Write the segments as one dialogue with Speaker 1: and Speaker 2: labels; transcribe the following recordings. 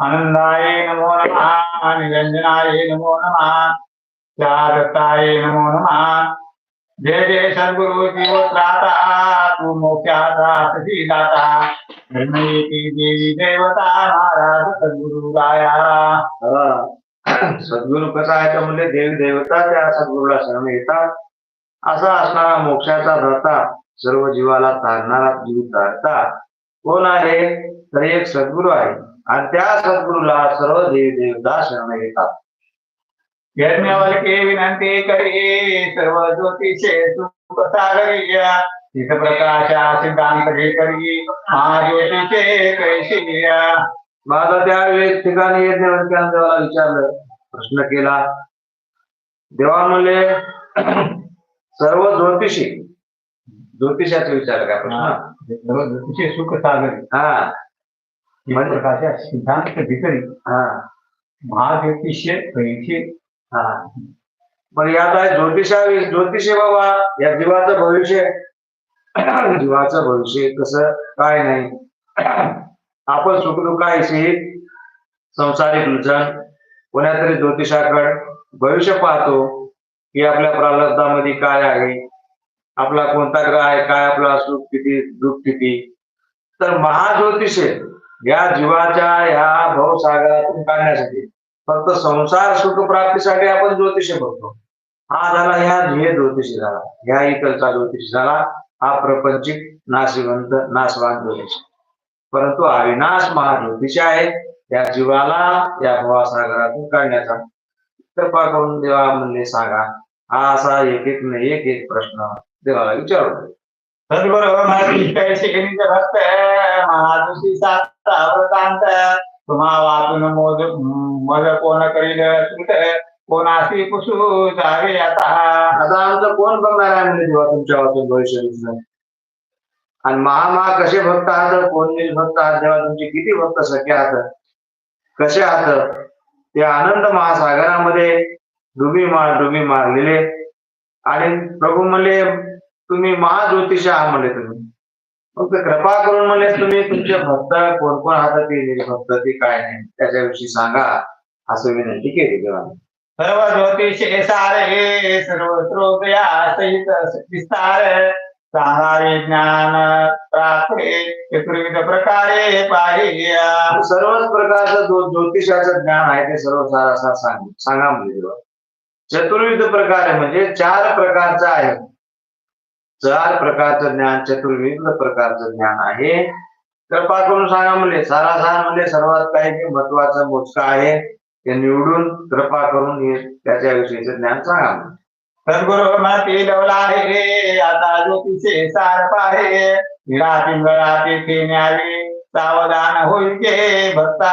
Speaker 1: आनंदाय नमो नमः निरंजनाय नमो नमः जागताय नमो नमः। जय जय सद्गुरु जीव त्राता तू मोक्षाचा सती दाता देवी देवता महाराज सद्गुरु गाया
Speaker 2: सद्गुरु कसा आहे तर म्हणजे देवी देवता त्या सद्गुरूला शरण येतात. असा असणारा मोक्षाचा धरता सर्व जीवाला तारणारा जीव तारता. कोण आहे? तर एक सद्गुरू आहे. आणि त्या सद्गुरूला सर्व देवी देवता शरण येतात.
Speaker 1: विनंती करी सर्व ज्योतिषे सुख सागरिया चित प्रकाशा सिद्धांत घे करी महाज्योतिषे कैशिया
Speaker 2: माझा त्यावेळेस ठिकाणी देवाला विचारलं प्रश्न केला. देवा म्हणले सर्व ज्योतिषी ज्योतिषाचा विचार का प्रश्न.
Speaker 1: सर्व ज्योतिषे सुख सागरी
Speaker 2: हा.
Speaker 1: चित प्रकाशा सिद्धांत घे हा
Speaker 2: हा
Speaker 1: महाज्योतिषे कैशी
Speaker 2: हा. पण यात आहे ज्योतिषा ज्योतिषी बाबा या जीवाचं भविष्य. जीवाचं भविष्य कसं? काय नाही. आपण सुखदुःखाविषयी संसारिक जण कोणातरी ज्योतिषाकडे भविष्य पाहतो की आपल्या प्रारब्धामध्ये काय आहे आपला कोणता ग्रह आहे काय आपला सुख किती दुःख किती. तर महाज्योतिष आहे या जीवाच्या ह्या भवसागरातून काढण्यासाठी फक्त संसार सुख प्राप्तीसाठी आपण ज्योतिष बघतो हा झाला ह्या ध्येय ज्योतिषी झाला. ह्या इकडचा ज्योतिषी झाला. हा प्रपंचिक नाशिवंत नाशवान ज्योतिष. परंतु अविनाश महाज्योतिषी आहे. या जीवाला या भवासागरातून काढण्याचा. कृपा करून देवा म्हणले सांगा हा असा एक एक नाही एक एक प्रश्न देवाला विचारू
Speaker 1: सद्गुरु माझी कैसे निज भक्त महादुषी साता वृतांत तुम्हा वाचून मोज मज कोण करील सुत कोणाशी पुसू जावे आता
Speaker 2: आता आमचं कोण बघणार आहे म्हणजे देवा तुमच्या वाचून भविष्य आणि महामहा कसे भक्त आहात? कोण भक्त आहात? जेव्हा तुमचे किती भक्त सख्य आहात? कसे आहात? ते आनंद महासागरामध्ये डुबी मार डुबी मारलेले. आणि प्रभू म्हणले तुम्ही महाज्योतिष आहात म्हणले तुम्ही. मग ते कृपा करून म्हणले तुम्ही तुमचे भक्त कोण कोण आहात ते भक्त ते काय नाही. त्याच्याविषयी सांगा. असं विनंती केली देवाने.
Speaker 1: सर्व ज्योतिषे सारे सर्व स्रोतया सहित विस्तार. सांगावे ज्ञान प्राप्ते. चतुर्विध प्रकारे पाहिजे
Speaker 2: सर्वच प्रकारचं जो ज्योतिषाचं ज्ञान आहे ते सर्व सारा सार सांग सांगा म्हणजे. चतुर्विध प्रकार म्हणजे चार प्रकारचं आहे. चार प्रकारचं ज्ञान चतुर्विध प्रकारचं ज्ञान आहे. कृपा करून सांगा म्हणजे सारासार म्हणजे सर्वात काही जे महत्वाचं मोजकं आहे ते निवडून कृपा करून हे त्याच्याविषयीचं ज्ञान सांगा म्हणले.
Speaker 1: सद्गुरु माती लवला रे आता ज्योतिषे सार पाहे. निरा पिंगळा ते न्यावे सावधान होईल के भक्ता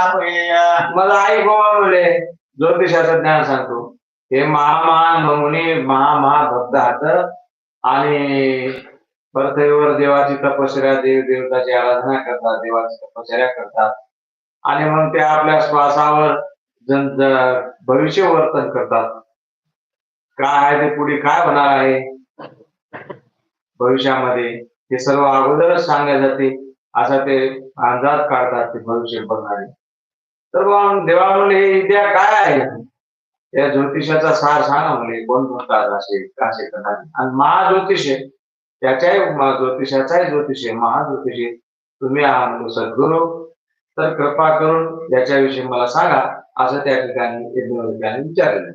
Speaker 2: मला आई गोवा म्हणले ज्योतिषाचं ज्ञान सांगतो. हे महामान मुनी महामहा भक्त आणि परथेवर देवाची तपश्चर्या देव देवताची आराधना करतात देवाची तपश्चर्या करतात. आणि मग ते आपल्या श्वासावर जन भविष्य वर्तन करतात. काय आहे ते पुढे काय होणार आहे? भविष्यामध्ये ते सर्व अगोदरच सांगले जाते असा ते अंदाज काढतात ते भविष्य बघणारे. तर मग देवा म्हणले हे विद्या काय आहे? त्या ज्योतिषाचा सार सांगा म्हणले कोण कोणता असे असे करणार. आणि महाज्योतिष आहे. त्याच्याही ज्योतिषाचाही ज्योतिष आहे. महाज्योतिष आहे. तुम्ही आहात म्हणून सद्गुरू. तर कृपा करून याच्याविषयी मला सांगा. असं त्या ठिकाणी यज्ञवल्क्याने विचारलं.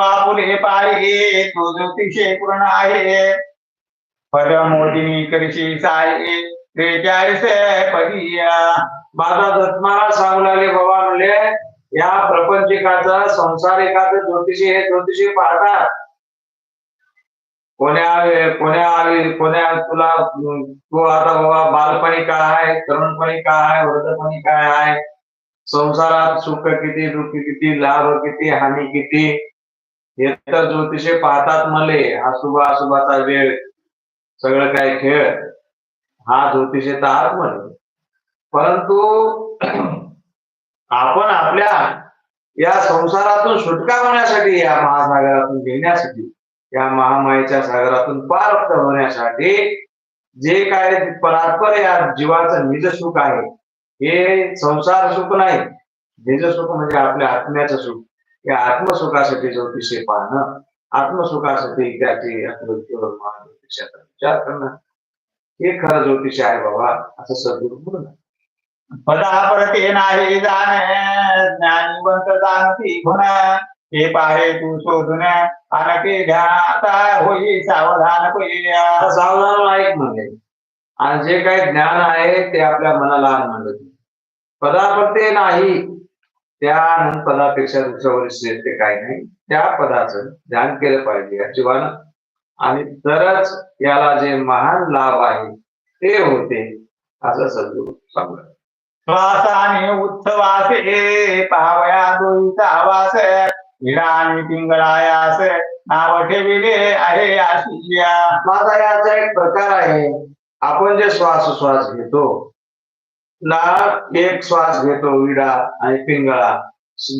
Speaker 1: आपुले पाहिजे तो ज्योतिषे पूर्ण आहे. पद मोदिनी करशी साये त्रेचाळीस पदिया
Speaker 2: माझा दत्माला सांगू लागले बाबा म्हणले या प्रपंचिकाचं संसारिकाचं ज्योतिषी हे ज्योतिषी पाहतात. कोण्या कोण्या कोण्या तुला तू आता बाबा बालपणी काय आहे तरुणपणी काय आहे वृद्धपणी काय आहे? संसारात सुख किती दुःख किती लाभ किती हानी किती? हे तर ज्योतिषे पाहतात मले. अशुभ अशुभाचा वेळ. सगळं काय खेळ? हा ज्योतिषेचा म्हणे परंतु आपण आपल्या या संसारातून सुटका होण्यासाठी या महासागरातून घेण्यासाठी या महामाईच्या सागरातून पार होण्यासाठी जे काय परात्पर या जीवाचं निज सुख आहे हे संसार सुख नाही. निज सुख म्हणजे आपल्या आत्म्याचं सुख. या आत्मसुखासाठी ज्योतिषे पाहणं आत्मसुखासाठी त्याची ज्योतिषाचा विचार करणं हे खरं ज्योतिष आहे बाबा असं सद्गुरु म्हणून.
Speaker 1: पदापरते नाही जाणे ज्ञानीवंत जाणती गुण हे पाहे तू शोधून आणखी ध्यान आता होई सावधान
Speaker 2: सावधान ऐक म्हणजे आणि जे काही ज्ञान आहे ते आपल्या मनाला मांडत देते. नाही. त्या पदापेक्षा दुसऱ्यावर श्रेष्ठ काही नाही. त्या पदाचं ध्यान केलं पाहिजे अजिबान आणि तरच याला जे महान लाभ आहे ते होते असं सद्गुरू सांगतात.
Speaker 1: श्वासाने उत्सवासे पावया दोईचा आवास विडा आणि पिंगळायास नाव ठेविले आहे आशिया.
Speaker 2: माझा याचा एक प्रकार आहे. आपण जे श्वास श्वास घेतो ना एक श्वास घेतो विडा आणि पिंगळा.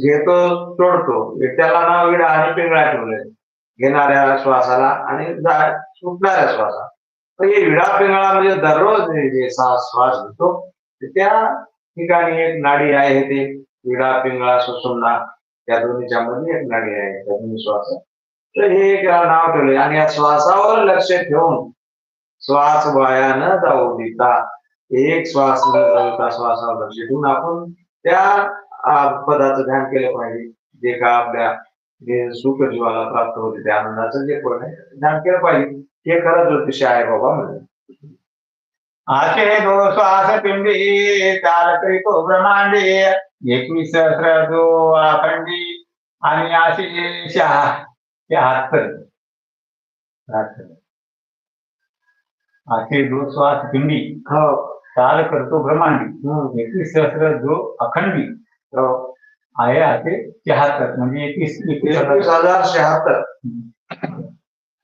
Speaker 2: घेतो तोडतो त्याला नाव विडा आणि पिंगळा ठेवले घेणाऱ्या श्वासाला आणि सुटणाऱ्या श्वासाला. तर हे विडा पिंगळा म्हणजे दररोज जे श्वास घेतो त्या ठिकाणी एक नाडी आहे ते विडा पिंगळा सुसुमना या दोन्हीच्या मध्ये एक नाडी आहे. त्या दोन्ही श्वास. तर हे एक नाव ठेवले आणि या श्वासावर लक्ष ठेवून श्वास वाया न जाऊ देता एक श्वास न जाता श्वासावर लक्ष ठेवून आपण त्या पदाचं ध्यान केलं पाहिजे. जे का आपल्या जे सुख जीवाला प्राप्त होते त्या आनंदाचं जे पण आहे ध्यान केलं पाहिजे. हे खरं ज्योतिष आहे बाबा म्हणजे
Speaker 1: आशे दो श्वास पिंडी चाल करीतो ब्रह्मांडी एकवीस सहस्र जो अखंडी आणि शहा शहात्तर. आशे दो श्वास पिंडी.
Speaker 2: हो.
Speaker 1: चाल करतो ब्रह्मांडी.
Speaker 2: हम्म.
Speaker 1: एकवीस सहस्र जो अखंडी
Speaker 2: हो.
Speaker 1: आहे असे शहात्तर. म्हणजे एकवीस एकवीस
Speaker 2: हजार शहात्तर.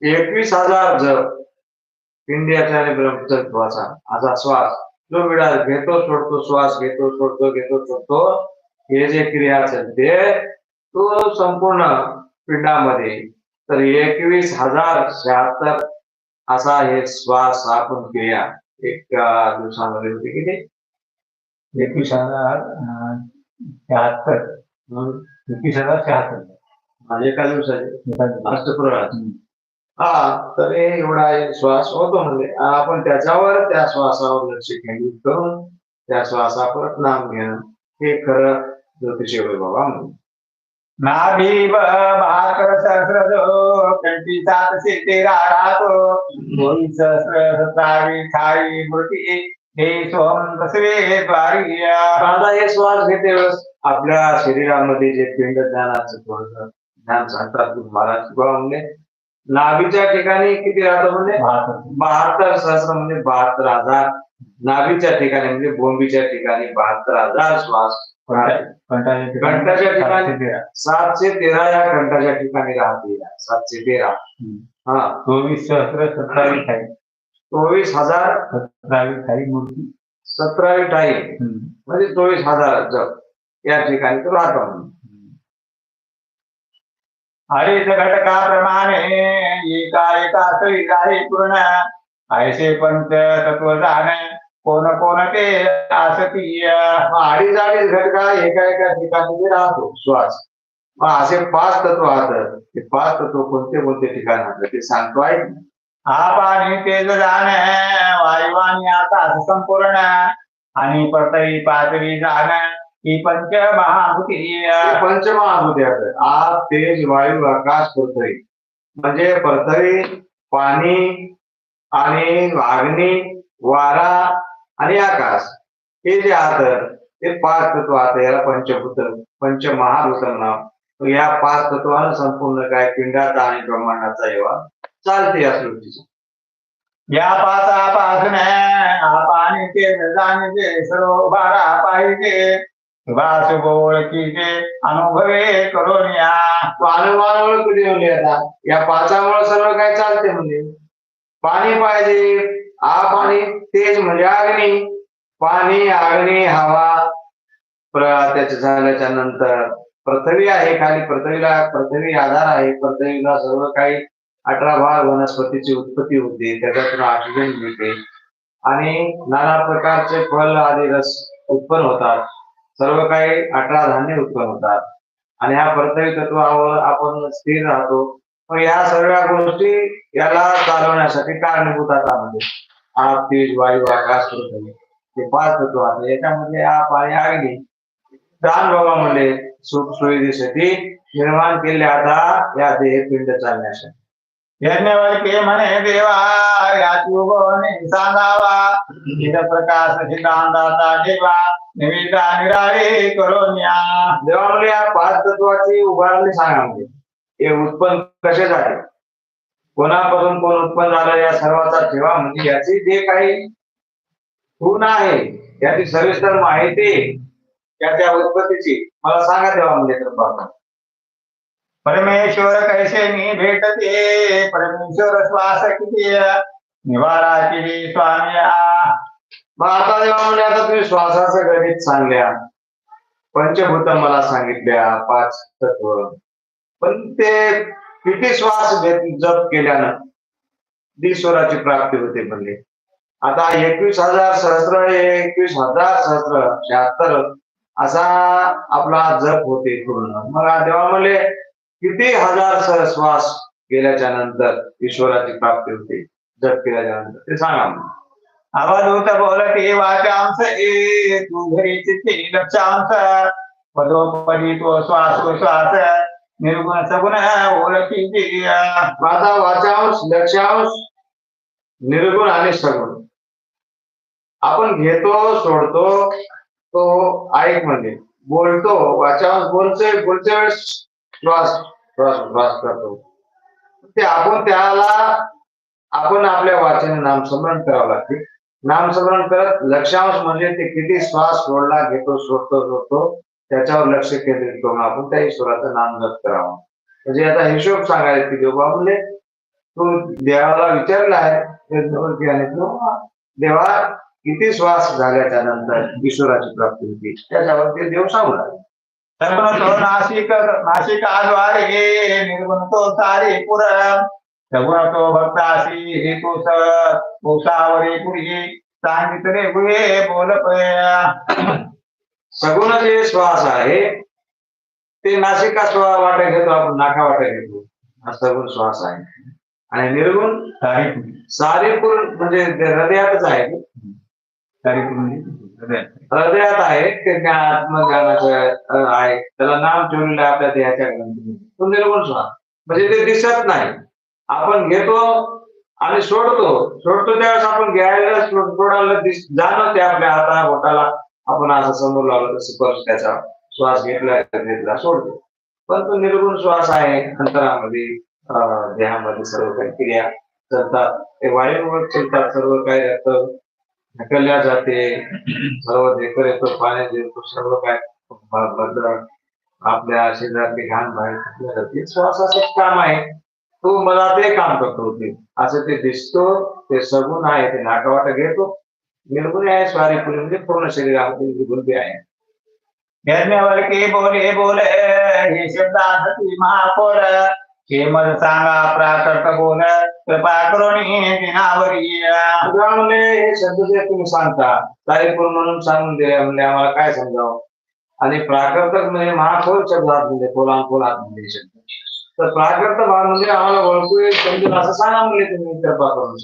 Speaker 2: एकवीस हजार जप इंडियाचा आणि ब्रह्मतत्वाचा असा श्वास जो विडा घेतो सोडतो श्वास घेतो सोडतो घेतो सोडतो हे जे क्रिया असेल ते तो संपूर्ण पिंडामध्ये. तर एकवीस हजार शहात्तर असा हे श्वास आपण क्रिया एक दिवसामध्ये होते किती?
Speaker 1: एकवीस हजार शहात्तर. एकवीस हजार शहात्तर.
Speaker 2: एका दिवसाचे.
Speaker 1: हम्म.
Speaker 2: हा तर एवढा एक श्वास होतो म्हणजे. आपण त्याच्यावर त्या श्वासावर लक्ष केंद्रित करून त्या श्वासावर नाम घेणं हे खरं ज्योतिषी होय बाबा म्हणून.
Speaker 1: नाभी भाकर सहस्रजो कंठी तेरा राहतो दोन सहस्र सतरावी ठाई मृती हे सोम दसवे द्वारी
Speaker 2: दादा हे श्वास घेते वेळेस आपल्या शरीरामध्ये जे पिंड ज्ञानाचं थोडस ज्ञान सांगतात महाराज किंवा म्हणजे. नाभीच्या ठिकाणी किती राहतं म्हणजे
Speaker 1: बहात्तर
Speaker 2: सहस्र म्हणजे बहात्तर हजार नाभीच्या ठिकाणी म्हणजे बोंबीच्या ठिकाणी बहात्तर हजार श्वास.
Speaker 1: कंठाच्या ठिकाणी सातशे तेरा.
Speaker 2: या कंठाच्या ठिकाणी राहते सातशे तेरा. हा
Speaker 1: चोवीस सहस्र सत्तावी ठाई
Speaker 2: चोवीस हजार
Speaker 1: सतरावी ठाई मूर्ती
Speaker 2: सतरावी
Speaker 1: हम्म.
Speaker 2: म्हणजे चोवीस हजार जग या ठिकाणी तो राहतो म्हणून.
Speaker 1: हरित घटकाप्रमाणे एका एका आहे पूर्ण ऐसे पंच तत्व जाणे कोण कोण ते आसतीय.
Speaker 2: मग अडीच अडीच घटका एका एका ठिकाणी राहतो श्वास. मग असे पाच तत्व राहतात ते पाच तत्व कोणते कोणते ठिकाण राहतात ते सांगतो आहे.
Speaker 1: हा पाणी तेज जाणे वायू आणि आता संपूर्ण. आणि पृथ्वी पातळी जाणं. ही पंच महाभूती
Speaker 2: ते पंचमहाभूते आहेत आग तेज वायू आकाश पृथ्वी. म्हणजे पृथ्वी पाणी आणि अग्नी वारा आणि आकाश. हे जे आहात ते पाच तत्व आहेत याला पंचभूत पंचमहाभूत नाव. या पाच तत्वानं संपूर्ण काय पिंडाचा आणि ब्रह्मांडाचा येवा चालते या सृष्टीची.
Speaker 1: या पाचापासून हा पाणी तेज जाणे सर्व बारा पाहिजे अनुभवे करून या.
Speaker 2: पानवानमुळे कधी म्हणले आता. या पाचामुळे सर्व काही चालते म्हणजे पाणी पाहिजे. आ पाणी? तेज म्हणजे अग्नी. पाणी अग्नी हवा. प्र- त्याच्या झाल्याच्यानंतर पृथ्वी आहे खाली. पृथ्वीला पृथ्वी आधार आहे. पृथ्वीला सर्व काही अठरा भाग वनस्पतीची उत्पत्ती होते. त्याच्यातून ऑक्सिजन मिळते. आणि नाना प्रकारचे फल आदी रस उत्पन्न होतात. सर्व काही अठरा धान्य उत्पन्न होतात. आणि ह्या पृथ्वी तत्वावर आपण स्थिर राहतो. मग या सर्व गोष्टी याला चालवण्यासाठी कारणीभूत आता म्हणजे आप तेज वायू आकाश पृथ्वी हे पाच तत्व आले याच्यामध्ये आप पाणी अग्नी दान भावामध्ये सुख सुविधेसाठी निर्माण केले आता या देह पिंड चालण्यासाठी.
Speaker 1: यज्ञवल्के म्हणे देवा याची उगवणे सांगावा निर प्रकाश सिद्धांताचा ठेवा निविदा निराळे करून या
Speaker 2: जेव्हा म्हणजे या पाच तत्वाची उभारणी सांगा म्हणजे हे उत्पन्न कसे झाले कोणापासून कोण उत्पन्न झालं या सर्वाचा ठेवा म्हणजे याची जे काही गुण आहे याची सविस्तर माहिती त्या त्या उत्पत्तीची मला सांगा तेव्हा म्हणजे तर
Speaker 1: परमेश्वर कैसे मी भेटते? परमेश्वर श्वास किती निवारा केली स्वामी आ
Speaker 2: मग आता म्हणजे आता तुम्ही श्वासाचं गणित सांगल्या पंचभूत मला सांगितल्या पाच तत्व। पण ते किती श्वास घेत जप केल्यानं दिस्वराची प्राप्ती होते म्हणले. आता एकवीस हजार सहस्र एकवीस हजार सहस्र शहात्तर असा आपला जप होते पूर्ण. मग देवा म्हणले किती हज़ार सह श्वास गेल्याच्या नंतर ईश्वराची प्राप्ती होते? जप केल्याच्या नंतर ते सांगा मला.
Speaker 1: अवधूत बोलते वाचांस ए तू घरी पदोपदी तो श्वास श्वास निर्गुण सगुण ओळखीची
Speaker 2: माझा वाचांश लक्षांश निर्गुण आणि सगुण. आपण घेतो, सोडतो तो ऐक म्हणजे. बोलतो वाचांश बोलतोय बोलच्या वेळेस श्वास श्वास श्वास करतो ते आपण त्याला आपण आपल्या वाचने नामस्मरण करावं लागते. नामस्मरण करत लक्षांश म्हणजे ते किती श्वास सोडला घेतो सोडतो सोडतो त्याच्यावर लक्ष केंद्रित करून आपण त्या ईश्वराचं नाम जप करावं. म्हणजे आता हिशोब सांगायला की देवा म्हणजे तू देवाला विचारला आहे आणि देवा किती श्वास झाल्याच्यानंतर ईश्वराची प्राप्ती होती. त्याच्यावर ते देव सांगू लागले.
Speaker 1: सगुण तो नाशिक नाशिकाद्वारे निर्गुण तो सारे पुर. सगुण तो भक्तासी हेतू सौसावरी पुरी. सांगितले गुहे बोल
Speaker 2: सगुण जे श्वास आहे ते नासिका श्वास वाटे घेतो आपण नाका वाटे घेतो. हा सगुण श्वास आहे. आणि निर्गुण
Speaker 1: सारी
Speaker 2: सारीपूर म्हणजे हृदयातच आहे.
Speaker 1: सारी म्हणजे
Speaker 2: हृदयात आहे ते ज्ञान आत्मज्ञानाचं आहे. त्याला नाम ठेवलेलं आहे आपल्या देहाच्या ग्रंथी तो निर्गुण श्वास म्हणजे ते दिसत नाही. आपण घेतो आणि सोडतो. सोडतो त्यावेळेस आपण घ्यायला सोडायला दिस जाणवते आपल्या हाता बोटाला. आपण असं समोर लावलं तर स्पर्श त्याचा श्वास घेतला घेतला सोडतो. पण तो निर्गुण श्वास आहे अंतरामध्ये देहामध्ये सर्व काही क्रिया चालतात ते वायूवर चालतात सर्व काही ढकलल्या जाते. सर्व देखर येतो पाण्यात येतो सर्व काय बदल आपल्या शरीरातले घाण बाहेर टाकल्या जाते. श्वासाचं काम आहे. तो मला ते काम करतो ते. असं ते दिसतो ते सगुण आहे ते नाटवाट घेतो. निर्गुण आहे स्वारीपुरी म्हणजे पूर्ण शरीरामध्ये निर्गुण बी आहे.
Speaker 1: यज्ञवल्के बोले बोले हे शब्दासाठी महापोर हे मज सांगा प्राकर्त बोल कृपा करून
Speaker 2: म्हणले हे शब्द जे तुम्ही सांगता तारीपूर म्हणून सांगून दिले म्हणजे आम्हाला काय समजावं? आणि प्राकृतक म्हणजे महाफोल शब्दात म्हणजे फुलां फुलात म्हणजे शब्द. तर प्राकृत भाव म्हणजे आम्हाला ओळखू येईल, समजून असं सांगा म्हणले तुम्ही कृपा करून.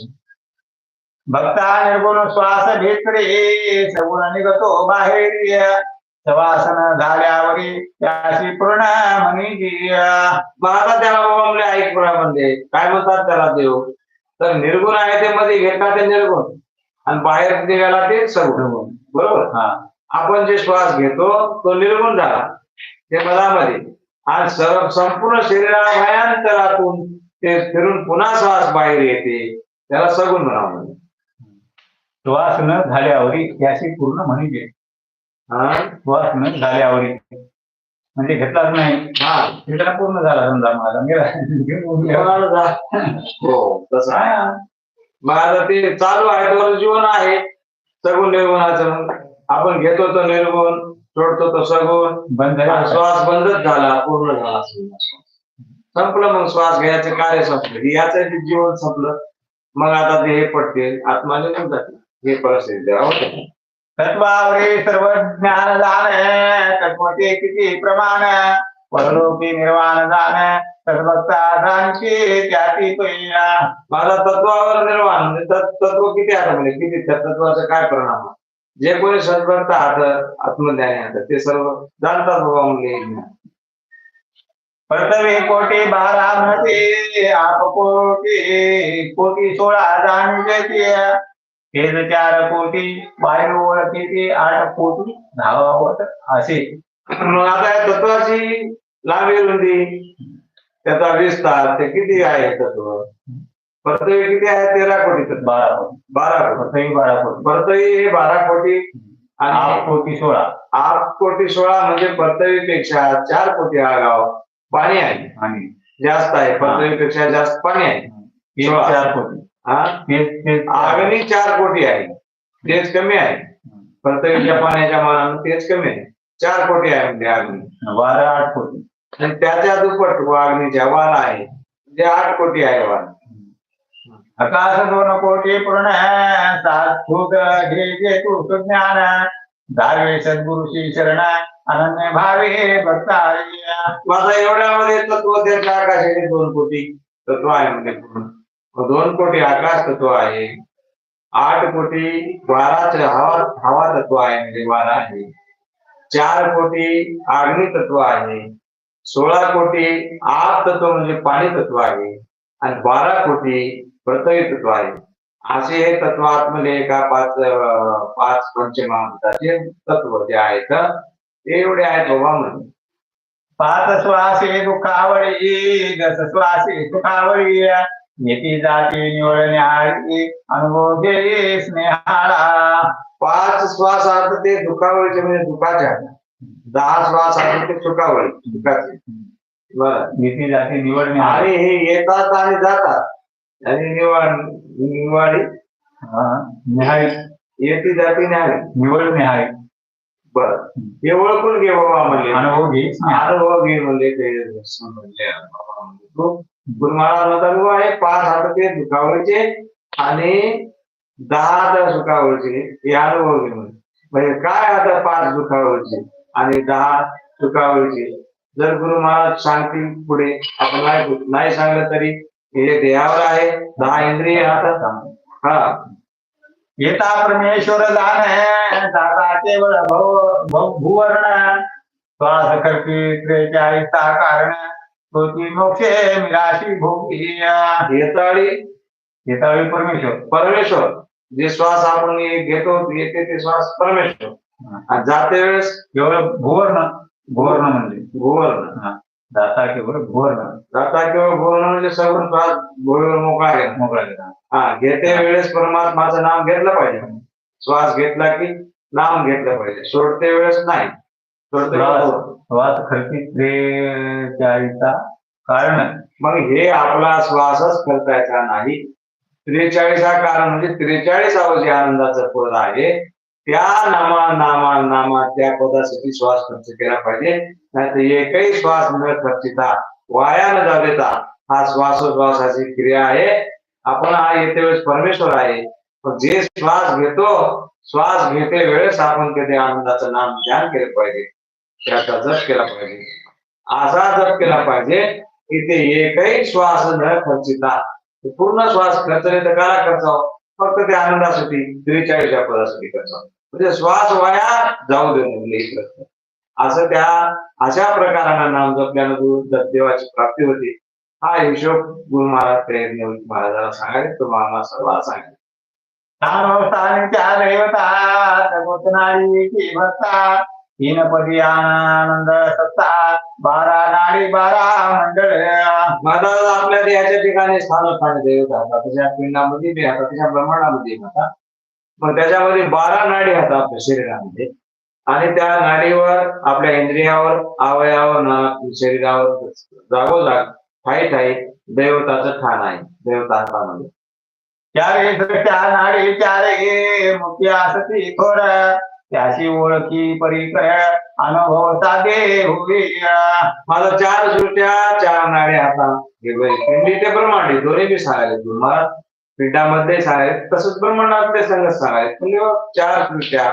Speaker 1: भक्ता निर्गुण श्वास भेटरे सगुण निघतो बाहेर सवासन झाल्यावरी त्याशी पूर्ण
Speaker 2: त्याला बाबा ऐक म्हणते म्हणजे काय म्हणतात त्याला देव तर निर्गुण आहे ते मध्ये घेतात ते निर्गुण. आणि बाहेर निघाला ते सगुण. बरोबर?
Speaker 1: हा.
Speaker 2: आपण जे श्वास घेतो तो निर्गुण झाला. ते मधामध्ये आणि सर्व संपूर्ण शरीराभयांतरातून ते फिरून पुन्हा श्वास बाहेर येते. त्याला सगुण म्हणावं म्हणजे
Speaker 1: श्वास न झाल्यावरी त्याशी पूर्ण म्हणजे
Speaker 2: हा
Speaker 1: श्वास न झाल्यावर म्हणजे घेतलाच नाही.
Speaker 2: हा.
Speaker 1: तिकडे पूर्ण झाला समजा माझा. गेला.
Speaker 2: कोणाला जा- हो तसं. आहे.
Speaker 1: हा.
Speaker 2: मग आता ते चालू आहे. तर जीवन आहे. सगुण निर्गुणाचं. आपण घेतो तो निर्गुण सोडतो तो सगुण.
Speaker 1: बंद झाला.
Speaker 2: श्वास बंदच झाला. पूर्ण झाला. संपलं मग श्वास घ्यायचं. कार्य संपलं. याचं जे जीवन संपलं. मग आता ते हे पडते. आत्मा निघून जाते. हे परिस्थिती. आहे.
Speaker 1: तत्वावरी सर्व ज्ञान जाण तत्वचे किती प्रमाण परलोकी निर्वाण जाण तद्भक्ता जाणते पहिला
Speaker 2: माझा तत्वावर निर्माण म्हणजे तत्व किती आता म्हणजे किती? त्या तत्वाचा काय परिणाम? जे कोणी सद्भक्त आहात आत्मज्ञानी आहात ते सर्व जाणतात बाबा म्हणजे
Speaker 1: प्रथमे कोटी बारा म्हणते आप कोटी कोटी सोळा जाणते हेच चार कोटी बाहेर ओळखीचे आठ कोटी धावावत असे.
Speaker 2: आता तत्वाची लांबी रुंदी त्याचा विस्तार ते किती आहे तत्व? परतवी किती आहे? तेरा कोटी
Speaker 1: बारा कोटी.
Speaker 2: बारा कोटी.
Speaker 1: बारा कोटी.
Speaker 2: परतवी हे बारा कोटी
Speaker 1: आठ
Speaker 2: आणि
Speaker 1: कोटी सोळा.
Speaker 2: आठ कोटी सोळा म्हणजे परतवीपेक्षा चार कोटी हा गाव पाणी आहे.
Speaker 1: आणि
Speaker 2: जास्त आहे. परतवीपेक्षा जास्त पाणी आहे.
Speaker 1: हे
Speaker 2: सोळा.
Speaker 1: चार कोटी.
Speaker 2: हा? अग्नी चार कोटी आहे. तेच कमी आहे. परतवीच्या पाण्याच्या मानानं तेच कमी आहे. चार कोटी आहे म्हणजे अग्नी
Speaker 1: बारा आठ कोटी.
Speaker 2: आणि त्याच्या दुप्पट व अग्नीच्या वाल आहे. म्हणजे आठ कोटी आहे वाल
Speaker 1: आकाश दोन कोटी पूर्ण सात फूट घे जे तू सुज्ञान. धावे सद्गुरुशी शरण. अनन्य भावे भक्ता
Speaker 2: माझा एवढ्यामध्ये तत्व त्याच्या आकाशाचे दोन कोटी तत्व आहे म्हणजे पूर्ण. दोन कोटी आकाश तत्व आहे. आठ कोटी बाराचे हवा हवा तत्व आहे म्हणजे बारा आहे. चार कोटी आग्नी तत्व आहे. सोळा कोटी आग तत्व म्हणजे पाणी तत्व आहे. आणि बारा कोटी पृथ्वी तत्व आहे. असे हे तत्वात्मले एका पाच पाच पंचमहाभूताचे तत्व जे आहेत ते एवढे आहेत बाबा म्हणजे
Speaker 1: पाच श्वासे दुखावळी दस तू कावळी येती जाते निवडण्याळी अनुभव घे स्नेहाला.
Speaker 2: पाच श्वास आहेत ते दुखावळीचे म्हणजे दुखाचे आहेत. दहा श्वास आहेत ते सुखावळी दुखाचे. बरं
Speaker 1: येती जाते निवडण्या
Speaker 2: आणि हे येतात आणि जातात. आणि निवाड निवाडी.
Speaker 1: निहाळी
Speaker 2: येती जाती नाही
Speaker 1: निवड निहाळी
Speaker 2: बर. हे ओळखून घे बाबा म्हणजे
Speaker 1: अनुभव घे.
Speaker 2: अनुभव घे म्हणजे ते. समजले बाबा म्हणजे. गुणमाळा गुरु महाराज पाच हात ते दुखावळीचे आणि दहा हात सुखावळीचे हे अनुभव घेऊन म्हणजे काय आता पाच दुखावरचे आणि दहा सुखावळीचे जर गुरु महाराज सांगतील पुढे आपण नाही नाही सांगलं तरी हे देहावर आहे दहा इंद्रिय हातात हा.
Speaker 1: येता परमेश्वर जाण दाता केवळ भव भव- श्वास कारण मोक्षे मिराशी भोगी
Speaker 2: येताळी
Speaker 1: येतावेळी परमेश्वर
Speaker 2: परमेश्वर. जे श्वास आपण घेतो येते ते श्वास परमेश्वर. जाते वेळेस
Speaker 1: केवळ भुवर्ण भुवर्ण म्हणजे
Speaker 2: भुवर्ण.
Speaker 1: हा. दाता केवळ भुवर्ण.
Speaker 2: जाता किंवा भुवर्ण म्हणजे सगळं श्वास भुवळ मोकळा आहे.
Speaker 1: मोकळा.
Speaker 2: हा. घेते वेळेस परमात्माचं नाम घेतलं पाहिजे. श्वास घेतला की नाम घेतलं पाहिजे. सोडते वेळेस नाही.
Speaker 1: श्वास त्रेचाळीसा कारण
Speaker 2: मग हे आपला श्वासच करतायचा नाही. त्रेचाळीस हा कारण म्हणजे त्रेचाळीसावं जे आनंदाचं पद आहे त्या नामा नामा नामा त्या पदासाठी श्वास खर्च केला पाहिजे. नाहीतर एकही श्वास न खर्चिता वाया न जाऊ देता हा श्वासोश्वासाची क्रिया आहे. आपण हा येते वेळेस परमेश्वर आहे. पण जे श्वास घेतो श्वास घेते वेळेस आपण कधी आनंदाचं नाम ध्यान केलं पाहिजे. त्याचा जप केला पाहिजे. असा जप केला पाहिजे की ते एकही श्वास न खर्चिता. पूर्ण श्वास खर्च नाही तर करा खर्चाव फक्त ते आनंदासाठी त्रेचाळीसच्या पदासाठी खर्चाव म्हणजे श्वास वाया जाऊ दे म्हणजे असं त्या अशा प्रकारानं नाम जपल्यानं दु- देवाची प्राप्ती होती. हा हिशोब गुरु महाराज प्रयत्न महाराजाला सांगायचे तो आम्हाला सर्वांना सांगायचे.
Speaker 1: त्या दैवता हिनपदी आनंद सत्ता बारा नाडी बारा मंडळ
Speaker 2: महाराज आपल्या देहाच्या ठिकाणी स्थान स्थान देवता त्याच्या पिंडामध्ये बी आता त्याच्या ब्रह्मांडामध्ये बी पण त्याच्यामध्ये बारा नाडी होता आपल्या शरीरामध्ये आणि त्या नाडीवर आपल्या इंद्रियावर अवयावर ना- शरीरावर जागोजाग ठाई ठाई देवताचं ठाण आहे देवतांमध्ये
Speaker 1: चारे नाडी चारे मुख्य असती खोर. त्याची ओळखी परिचय अनुभव साधे होईया
Speaker 2: माझा चार सुट्या चार नाडे आता. हे पिंडी ते ब्रह्मांडी दोन्ही बी सांगायचे तुम्हाला पिठामध्ये सांगायले तसंच ब्रह्मांडामध्ये संगत सांगायले म्हणजे चार सुट्या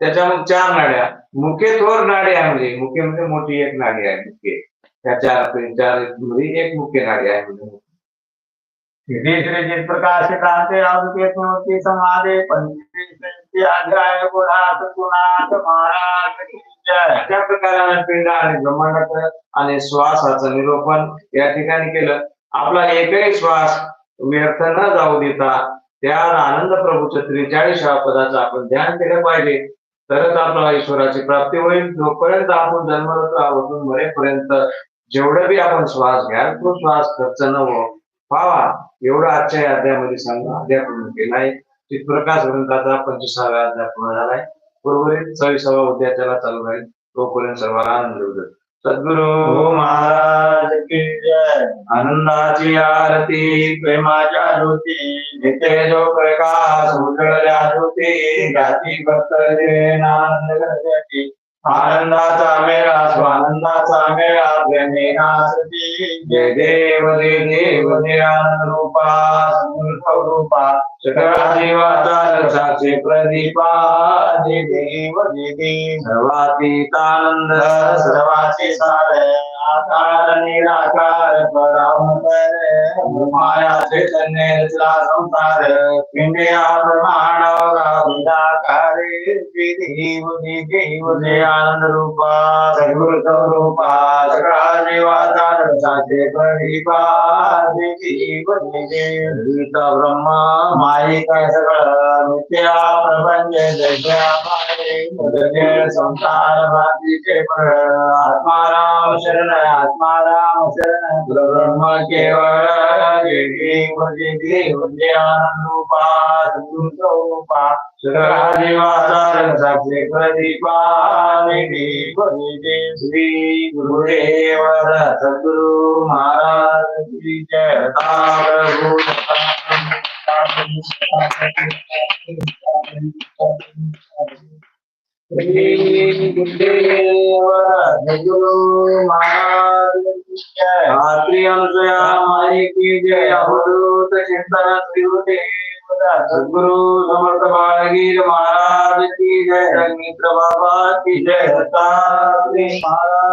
Speaker 2: त्याच्यामध्ये चार नाड्या. मुखे थोर नाडी आहे म्हणजे मुखे म्हणजे मोठी एक नाडी आहे मुखे त्या चार चारमध्ये एक मुख्य नाडी आहे म्हणजे
Speaker 1: तिसरे जित प्रकाश क्रांती अवधूत ते समाधे पंचवीस अध्याय गुणात गुणात महाराज
Speaker 2: प्रकाराने पिंड आणि ब्रह्मांडाचं आणि श्वासाचं निरोपण या ठिकाणी केलं. आपला एकही श्वास व्यर्थ न जाऊ देता त्या आनंद प्रभूच्या त्रेचाळीसाव्या पदाचं आपण ध्यान केलं पाहिजे. तरच आपल्याला ईश्वराची प्राप्ती होईल. जोपर्यंत आपण जन्मरत आहोत मरेपर्यंत जेवढं बी आपण श्वास घ्याल तो श्वास खर्च न हो व्हावा एवढं आजच्या या अध्यायामध्ये सांगा अध्यापूर्ण केलाय. चित्प्रकाश ग्रंथाचा पंचवीसाव्या अध्याय पूर्ण झालाय उर्वरित सव्वीसावा उद्याच्याला चालू राहील. तोपर्यंत सर्वांना आनंद होतो सद्गुरु
Speaker 1: महाराज
Speaker 2: आनंदाची आरती
Speaker 1: प्रेमाच्या ज्योती
Speaker 2: नित्य जो प्रकाश उजळल्या ज्योती
Speaker 1: जाती भक्त आनंद करण्याची आनंदाचा मेळा स्वानंदाचा मेळा प्रेमेनासती
Speaker 2: जय देव जय देव निरानंद
Speaker 1: रूपा सद्गुरु रूपा.
Speaker 2: सकळा जीवाचा प्रदीपा.
Speaker 1: जय देव जय देव.
Speaker 2: सर्वातीतानंद
Speaker 1: सर्वाचे सार. माया चैतन्य रचला संसार पिंडिया प्रमाण आनंद रूपा स्वरूपा सगळा रसाचे परिपा ब्रह्मा माईका सगळं नित्या प्रपंच जय माये संसार भातीचे आत्माराम शरण आत्माराम शरण ब्रह्म केवळ जय देव जय देव प्रदीपा श्री गुरुदेव सद्गुरु महाराज जय प्रभू
Speaker 2: रात्री अनुसया
Speaker 1: माई की जय अवधूत चिंतन
Speaker 2: सद्गुरु समर्थ बाळगीर महाराज की जय संगीत बाबा की जय दत्तात्रय
Speaker 1: महाराज